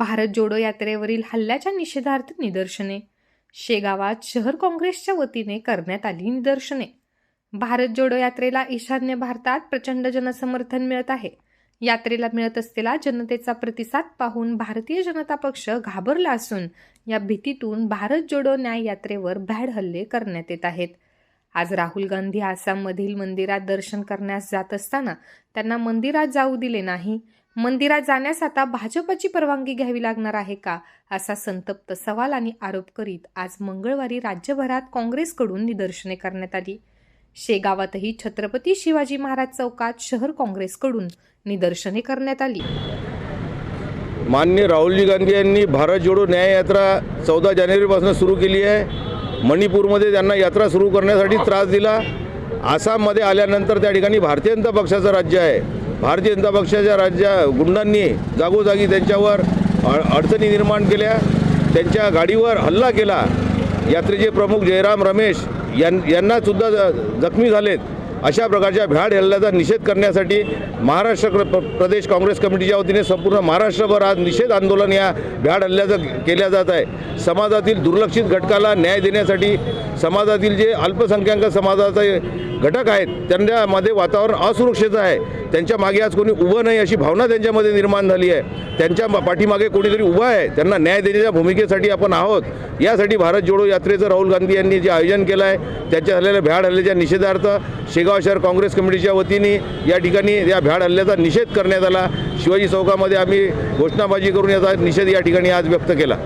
भारत जोडो यात्रेवरील हल्ल्याच्या निषेधार्थ निदर्शने. शेगावात शहर काँग्रेसच्या वतीने करण्यात आली निदर्शने. भारत जोडो यात्रेला ईशान्य भारतात प्रचंड जनसमर्थन मिळत आहे. यात्रेला मिळत असलेला जनतेचा प्रतिसाद पाहून भारतीय जनता पक्ष घाबरला असून या भीतीतून भारत जोडो न्याय यात्रेवर भॅड हल्ले करण्यात येत आहेत. आज राहुल गांधी आसाममधील मंदिरात दर्शन करण्यास जात असताना त्यांना मंदिरात जाऊ दिले नाही. मंदिरात जाण्यास आता भाजपची परवानगी घ्यावी लागणार आहे का? असा संतप्त सवाल आणि आरोप करीत आज मंगळवारी राज्यभरात काँग्रेसकडून निदर्शने करण्यात आली. शेगावातही छत्रपती शिवाजी महाराज चौकात शहर काँग्रेसकडून निदर्शने करण्यात आली. माननीय राहुलजी गांधी यांनी भारत जोडो न्याय यात्रा चौदा जानेवारीपासून सुरू केली आहे. मणिपूरमध्ये त्यांना यात्रा सुरू करण्यासाठी त्रास दिला. आसाममध्ये आल्यानंतर त्या ठिकाणी भारतीय जनता पक्षाचं राज्य आहे. भारतीय जनता पक्षाच्या राज्या गुंडांनी जागोजागी त्यांच्यावर अडचणी निर्माण केल्या. त्यांच्या गाडीवर हल्ला केला. यात्रेचे प्रमुख जयराम रमेश यां यांनासुद्धा ज- जखमी झालेत. अशा प्रकारच्या भ्याड हल्ल्याचा निषेध करण्यासाठी महाराष्ट्र प्र- प्रदेश काँग्रेस कमिटीच्या वतीने संपूर्ण महाराष्ट्रभर आज निषेध आंदोलन या भ्याड हल्ल्याचं केल्या जात आहे. समाजातील दुर्लक्षित घटकाला न्याय देण्यासाठी समाजातील जे अल्पसंख्याक समाजाचे घटक आहेत त्यांच्यामध्ये वातावरण असुरक्षित आहे. त्यांच्या मागे आज कोणी उभं नाही अशी भावना त्यांच्यामध्ये निर्माण झाली आहे. त्यांच्या मा- पाठीमागे कोणीतरी उभं आहे त्यांना न्याय देण्याच्या भूमिकेसाठी आपण आहोत. यासाठी भारत जोडो यात्रेचं राहुल गांधी यांनी जे आयोजन केलं आहे त्याच्या झालेल्या भ्याड हल्ल्याच्या निषेधार्थ शेगाव शहर काँग्रेस कमिटीच्या वतीने या ठिकाणी या भ्याड हल्ल्याचा निषेध करण्यात आला. शिवाजी चौकामध्ये आम्ही घोषणाबाजी करून याचा निषेध या ठिकाणी आज व्यक्त केला.